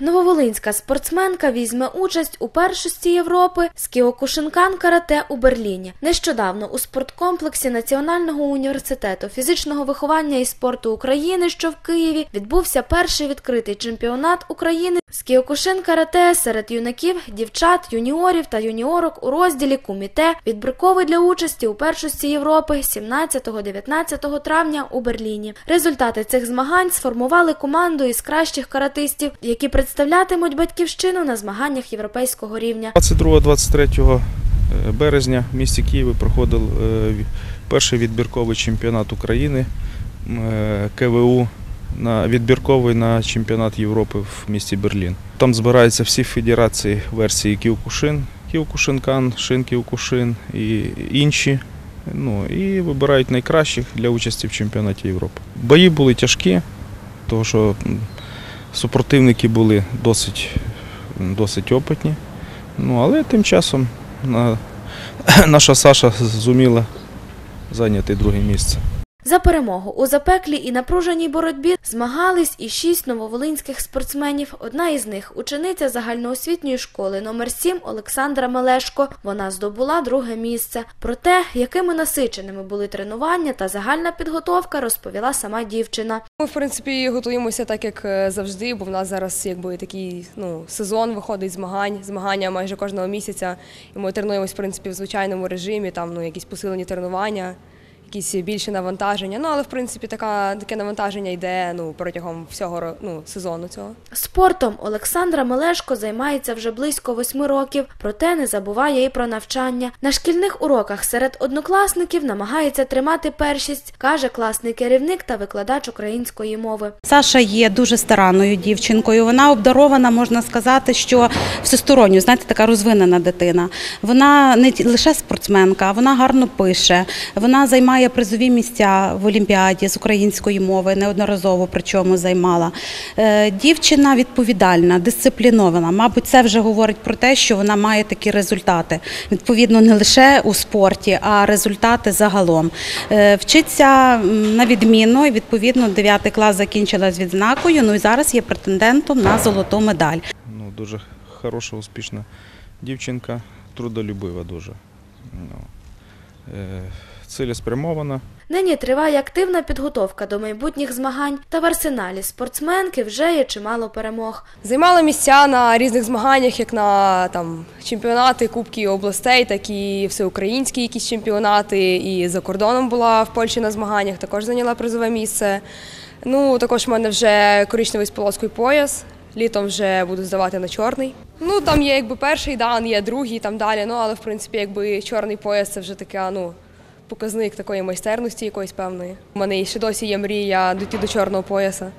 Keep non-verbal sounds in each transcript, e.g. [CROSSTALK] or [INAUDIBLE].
Нововолинська спортсменка візьме участь у першості Європи з Кіокушинкан карате у Берліні. Нещодавно у спорткомплексі Національного університету фізичного виховання і спорту України, що в Києві, відбувся перший відкритий чемпіонат України з Кіокушин карате серед юнаків, дівчат, юніорів та юніорок у розділі Куміте відбірковий для участі у першості Європи 17-19 травня у Берліні. Результати цих змагань сформували команду із кращих каратистів, які представлятимуть батьківщину на змаганнях європейського рівня. 22-23 березня в місті Києві проходив е, перший відбірковий чемпіонат України е, КВУ на відбірковий на чемпіонат Європи в місті Берлін. Там збираються всі федерації версії Кіокушин, Кіокушинкан, Шин Кіокушин і інші. Ну і вибирають найкращих для участі в чемпіонаті Європи. Бої були тяжкі, тому що супротивники були досить, досить опитні. Ну, але тим часом на, [CLEARS THROAT] наша Саша зуміла зайняти друге місце. За перемогу у запеклій і напруженій боротьбі змагались і шість нововолинських спортсменів. Одна із них учениця загальноосвітньої школи номер 7 Олександра Мелешко. Вона здобула друге місце. Про те, якими насиченими були тренування та загальна підготовка, розповіла сама дівчина. Ми, в принципі, готуємося так, як е, завжди, бо в нас зараз якби такий ну, сезон виходить змагань, змагання майже кожного місяця. І ми тренуємось, в принципі, в звичайному режимі, там ну, якісь посилені тренування, якісь більше навантаження. Ну, але в принципі така, таке навантаження йде ну, протягом всього ну, сезону цього. Спортом Олександра Мелешко займається вже близько восьми років, проте не забуває і про навчання. На шкільних уроках серед однокласників намагається тримати першість, каже класний керівник та викладач української мови. Саша є дуже старанною дівчинкою. Вона обдарована, можна сказати, що всесторонньо, знаєте, така розвинена дитина. Вона не ті- лише спортсменка, вона гарно пише. Вона займає призові місця в Олімпіаді з української мови, неодноразово причому займала. Е, Дівчина відповідальна, дисциплінована. Мабуть, це вже говорить про те, що вона має такі результати. Відповідно, не лише у спорті, а результати загалом. Е, Вчиться на відміну, і відповідно 9 клас закінчила з відзнакою. Ну і зараз є претендентом на золоту медаль. Ну, дуже хороша, успішна дівчинка, трудолюбива дуже. Е, цілеспрямована. Нині триває активна підготовка до майбутніх змагань, та в арсеналі спортсменки вже є чимало перемог. Займала місця на різних змаганнях, як на там, чемпіонати, кубки областей, так і всеукраїнські якісь чемпіонати. І за кордоном була в Польщі на змаганнях, також зайняла призове місце. Ну, також в мене вже коричневий з полоскою пояс. Літом вже буду здавати на чорний. Ну, там є якби перший дан, є другий там далі. Ну, але в принципі, якби чорний пояс це вже таке, ну, показник такої майстерності якоїсь певної. У мене ще досі є мрія дійти до чорного пояса.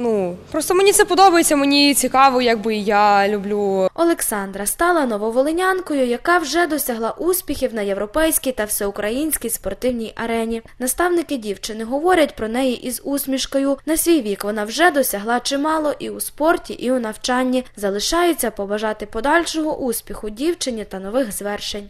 Ну, просто мені це подобається, мені цікаво, якби я люблю Олександра стала нововолинянкою, яка вже досягла успіхів на європейській та всеукраїнській спортивній арені. Наставники дівчини говорять про неї із усмішкою. На свій вік вона вже досягла чимало і у спорті, і у навчанні. Залишається побажати подальшого успіху дівчині та нових звершень.